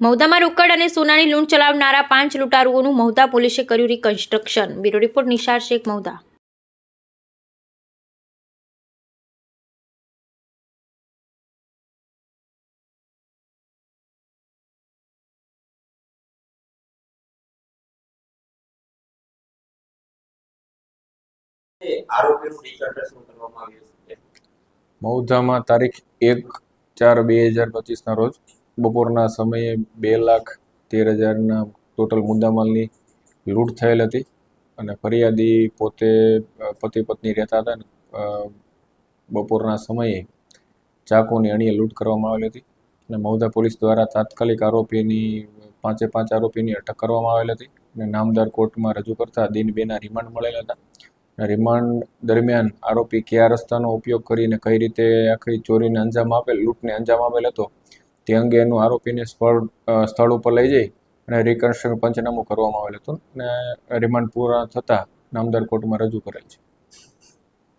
મહુધામાં રોકડ અને સોનાની લૂંટ ચલાવનારા પાંચ લૂંટારુઓનું મહુદા પોલીસે કર્યું reconstruction bureau report Nishar Shaikh Mahuda. મૌધામાં તારીખ એક ચાર બે હજાર પચીસના રોજ બપોરના સમયે બે લાખ તેર હજારના ટોટલ મુદ્દામાલની લૂંટ થયેલ હતી અને ફરિયાદી પોતે, પતિ પત્ની રહેતા હતા ને બપોરના સમયે ચાકુની અણીએ લૂંટ કરવામાં આવેલી હતી અને મહુધા પોલીસ દ્વારા તાત્કાલિક આરોપીની, પાંચે પાંચ આરોપીની અટક કરવામાં આવેલ હતી અને નામદાર કોર્ટમાં રજૂ કરતા દિન બેના રિમાન્ડ મળેલા હતા. અને રિમાન્ડ દરમિયાન આરોપી કયા રસ્તાનો ઉપયોગ કરીને કઈ રીતે આખી ચોરીને અંજામ આપેલ લૂંટને અંજામ આપેલ હતો તે અંગેનું આરોપીને સ્થળ સ્થળ ઉપર લઈ જઈ અને રિકન્સ્ટ્રક્શન પંચનામું કરવામાં આવેલ હતું અને રિમાન્ડ પૂરા થતાં નામદાર કોર્ટમાં રજૂ કરેલ છે.